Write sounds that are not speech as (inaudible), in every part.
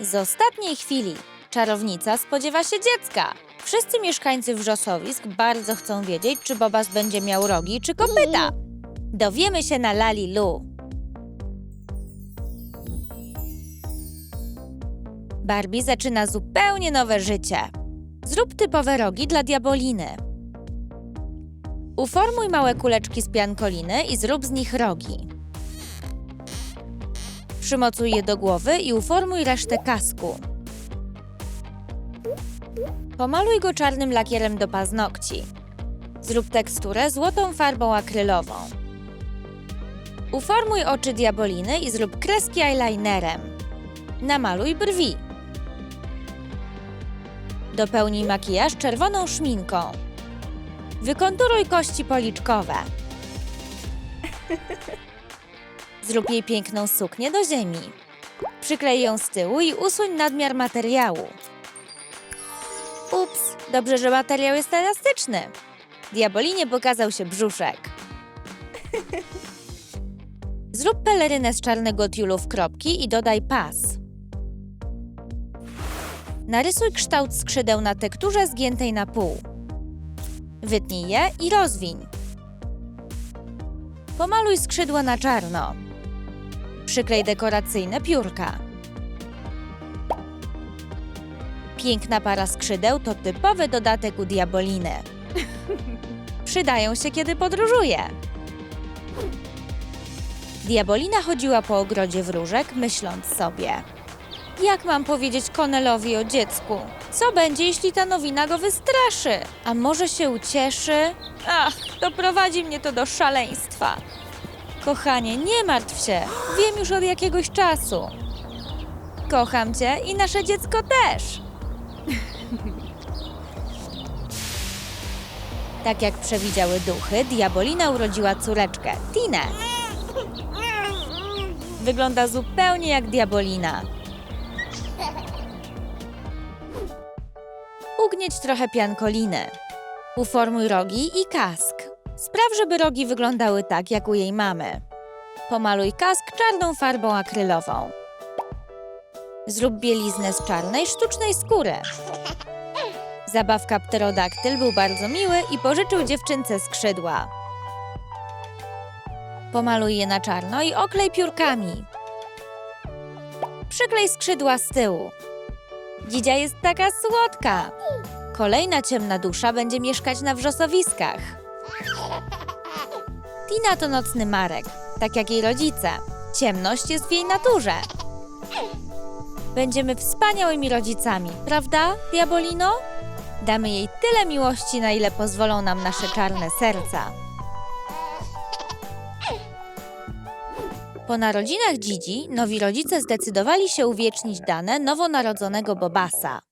Z ostatniej chwili czarownica spodziewa się dziecka. Wszyscy mieszkańcy wrzosowisk bardzo chcą wiedzieć, czy Bobas będzie miał rogi czy kopyta. Dowiemy się na Lali Lu. Barbie zaczyna zupełnie nowe życie. Zrób typowe rogi dla diaboliny. Uformuj małe kuleczki z piankoliny i zrób z nich rogi. Przymocuj je do głowy i uformuj resztę kasku. Pomaluj go czarnym lakierem do paznokci. Zrób teksturę złotą farbą akrylową. Uformuj oczy diaboliny i zrób kreski eyelinerem. Namaluj brwi. Dopełnij makijaż czerwoną szminką. Wykonturuj kości policzkowe. (laughs) Zrób jej piękną suknię do ziemi. Przyklej ją z tyłu i usuń nadmiar materiału. Ups, dobrze, że materiał jest elastyczny. Diabolinie pokazał się brzuszek. (laughs) Zrób pelerynę z czarnego tiulu w kropki i dodaj pas. Narysuj kształt skrzydeł na tekturze zgiętej na pół. Wytnij je i rozwiń. Pomaluj skrzydła na czarno. Przyklej dekoracyjne piórka. Piękna para skrzydeł to typowy dodatek u diaboliny. (laughs) Przydają się, kiedy podróżuje. Diabolina chodziła po ogrodzie wróżek, myśląc sobie. Jak mam powiedzieć Konelowi o dziecku? Co będzie, jeśli ta nowina go wystraszy? A może się ucieszy? Ach, doprowadzi mnie to do szaleństwa. Kochanie, nie martw się. Wiem już od jakiegoś czasu. Kocham cię i nasze dziecko też. Tak jak przewidziały duchy, Diabolina urodziła córeczkę, Tinę. Wygląda zupełnie jak Diabolina. Ugnieć trochę piankoliny. Uformuj rogi i kask. Spraw, żeby rogi wyglądały tak, jak u jej mamy. Pomaluj kask czarną farbą akrylową. Zrób bieliznę z czarnej, sztucznej skóry. Zabawka pterodaktyl był bardzo miły i pożyczył dziewczynce skrzydła. Pomaluj je na czarno i oklej piórkami. Przyklej skrzydła z tyłu. Dzidzia jest taka słodka. Kolejna ciemna dusza będzie mieszkać na wrzosowiskach. Tina to nocny Marek, tak jak jej rodzice. Ciemność jest w jej naturze. Będziemy wspaniałymi rodzicami, prawda, Diabolino? Damy jej tyle miłości, na ile pozwolą nam nasze czarne serca. Po narodzinach Dzidzi nowi rodzice zdecydowali się uwiecznić dane nowonarodzonego Bobasa.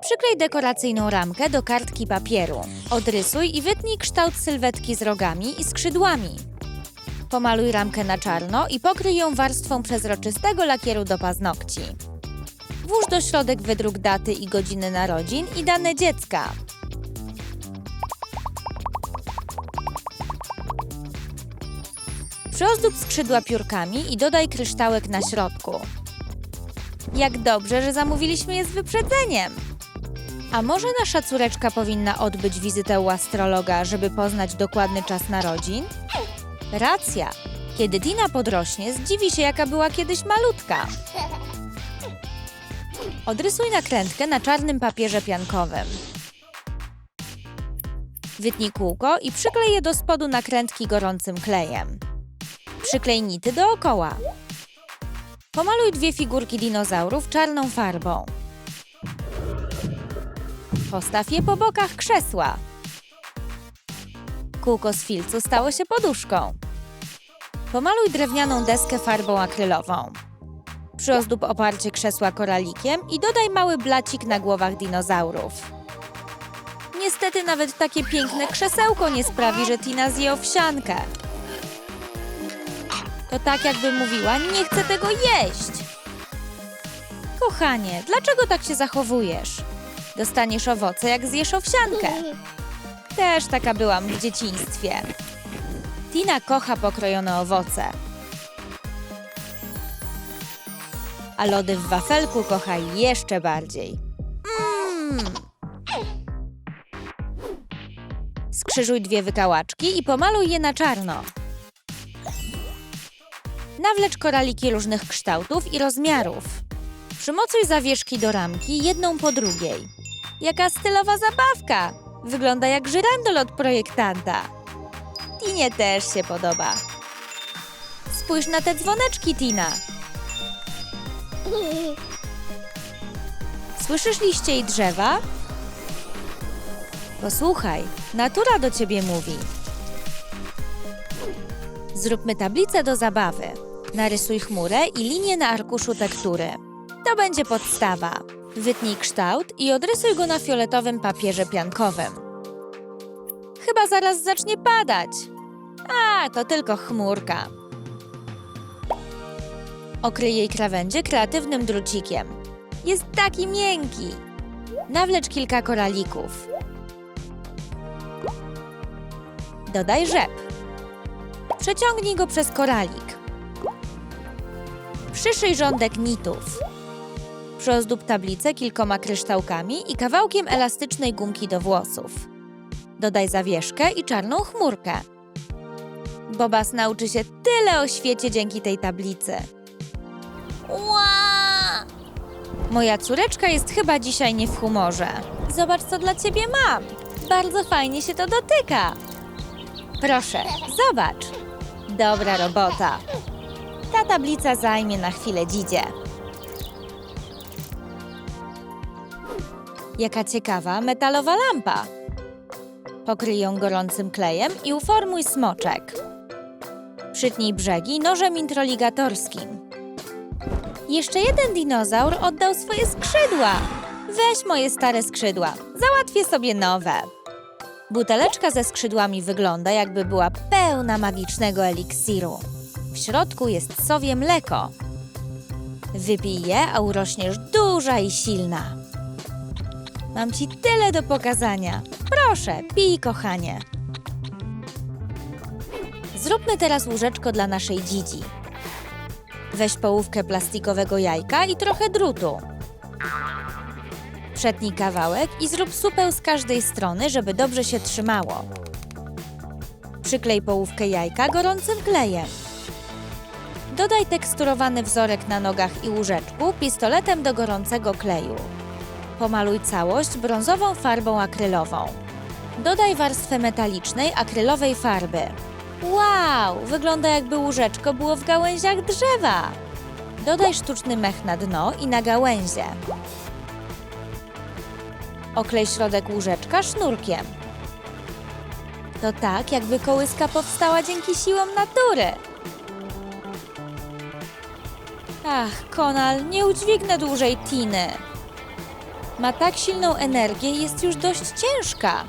Przyklej dekoracyjną ramkę do kartki papieru. Odrysuj i wytnij kształt sylwetki z rogami i skrzydłami. Pomaluj ramkę na czarno i pokryj ją warstwą przezroczystego lakieru do paznokci. Włóż do środek wydruk daty i godziny narodzin i dane dziecka. Przyozdób skrzydła piórkami i dodaj kryształek na środku. Jak dobrze, że zamówiliśmy je z wyprzedzeniem. A może nasza córeczka powinna odbyć wizytę u astrologa, żeby poznać dokładny czas narodzin? Racja. Kiedy Tina podrośnie, zdziwi się, jaka była kiedyś malutka. Odrysuj nakrętkę na czarnym papierze piankowym. Wytnij kółko i przyklej je do spodu nakrętki gorącym klejem. Przyklej nity dookoła. Pomaluj dwie figurki dinozaurów czarną farbą. Postaw je po bokach krzesła. Kółko z filcu stało się poduszką. Pomaluj drewnianą deskę farbą akrylową. Przyozdób oparcie krzesła koralikiem i dodaj mały blacik na głowach dinozaurów. Niestety nawet takie piękne krzesełko nie sprawi, że Tina zje owsiankę. To tak jakby mówiła, nie chcę tego jeść. Kochanie, dlaczego tak się zachowujesz? Dostaniesz owoce, jak zjesz owsiankę. Też taka byłam w dzieciństwie. Tina kocha pokrojone owoce. a lody w wafelku kocha jeszcze bardziej. Mmm. Skrzyżuj dwie wykałaczki i pomaluj je na czarno. Nawlecz koraliki różnych kształtów i rozmiarów. Przymocuj zawieszki do ramki jedną po drugiej. Jaka stylowa zabawka! Wygląda jak żyrandol od projektanta. Tinie też się podoba. Spójrz na te dzwoneczki, Tina. Słyszysz liście i drzewa? Posłuchaj, natura do ciebie mówi. Zróbmy tablicę do zabawy. Narysuj chmurę i linię na arkuszu tektury. To będzie podstawa. Wytnij kształt i odrysuj go na fioletowym papierze piankowym. Chyba zaraz zacznie padać. A, to tylko chmurka. Okryj jej krawędzie kreatywnym drucikiem. Jest taki miękki. Nawlecz kilka koralików. Dodaj rzep. Przeciągnij go przez koralik. Przyszyj rządek nitów. Przyozdób tablicę kilkoma kryształkami i kawałkiem elastycznej gumki do włosów. Dodaj zawieszkę i czarną chmurkę. Bobas nauczy się tyle o świecie dzięki tej tablicy. Ła! Moja córeczka jest chyba dzisiaj nie w humorze. Zobacz, co dla ciebie mam. Bardzo fajnie się to dotyka. Proszę, zobacz. Dobra robota. Ta tablica zajmie na chwilę dzidzie. Jaka ciekawa metalowa lampa. Pokryj ją gorącym klejem i uformuj smoczek. Przytnij brzegi nożem introligatorskim. Jeszcze jeden dinozaur oddał swoje skrzydła. Weź moje stare skrzydła, załatwię sobie nowe. Buteleczka ze skrzydłami wygląda, jakby była pełna magicznego eliksiru. W środku jest sowie mleko. Wypij je, a urośniesz duża i silna. Mam ci tyle do pokazania. Proszę, pij, kochanie. Zróbmy teraz łóżeczko dla naszej dzidzi. Weź połówkę plastikowego jajka i trochę drutu. Przetnij kawałek i zrób supeł z każdej strony, żeby dobrze się trzymało. Przyklej połówkę jajka gorącym klejem. Dodaj teksturowany wzorek na nogach i łóżeczku pistoletem do gorącego kleju. Pomaluj całość brązową farbą akrylową. Dodaj warstwę metalicznej akrylowej farby. Wow! Wygląda jakby łóżeczko było w gałęziach drzewa. Dodaj sztuczny mech na dno i na gałęzie. Oklej środek łóżeczka sznurkiem. To tak, jakby kołyska powstała dzięki siłom natury. Ach, Konal, nie udźwignę dłużej Tiny. Ma tak silną energię i jest już dość ciężka.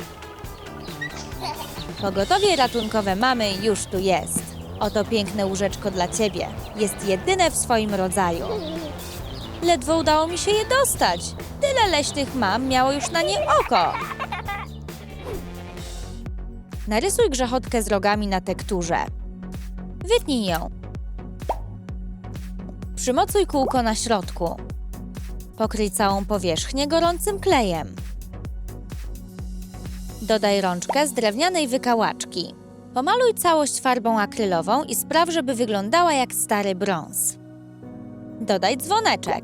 Pogotowie ratunkowe mamy już tu jest. Oto piękne łóżeczko dla ciebie. Jest jedyne w swoim rodzaju. Ledwo udało mi się je dostać. Tyle leśnych mam miało już na nie oko. Narysuj grzechotkę z rogami na tekturze. Wytnij ją. Przymocuj kółko na środku. Pokryj całą powierzchnię gorącym klejem. Dodaj rączkę z drewnianej wykałaczki. Pomaluj całość farbą akrylową i spraw, żeby wyglądała jak stary brąz. Dodaj dzwoneczek.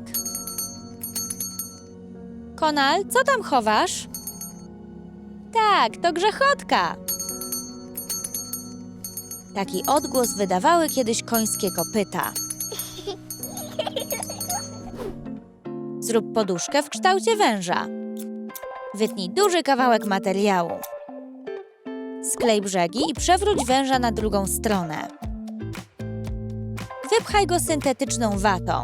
Konal, co tam chowasz? Tak, to grzechotka. Taki odgłos wydawały kiedyś końskie kopyta. Zrób poduszkę w kształcie węża. Wytnij duży kawałek materiału. Sklej brzegi i przewróć węża na drugą stronę. Wypchaj go syntetyczną watą.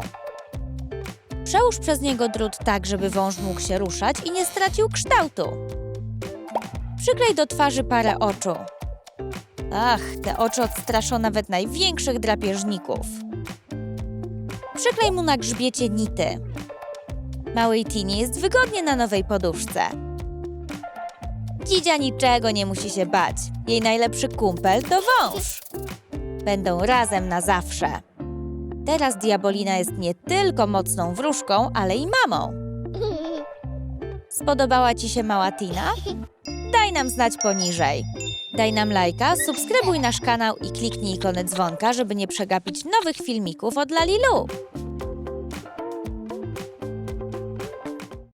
Przełóż przez niego drut tak, żeby wąż mógł się ruszać i nie stracił kształtu. Przyklej do twarzy parę oczu. Ach, te oczy odstraszą nawet największych drapieżników. Przyklej mu na grzbiecie nity. Małej Tinie jest wygodnie na nowej poduszce. Dzidzia niczego nie musi się bać. Jej najlepszy kumpel to wąż. Będą razem na zawsze. Teraz Diabolina jest nie tylko mocną wróżką, ale i mamą. Spodobała Ci się mała Tina? Daj nam znać poniżej. Daj nam lajka, subskrybuj nasz kanał i kliknij ikonę dzwonka, żeby nie przegapić nowych filmików od Lalilu.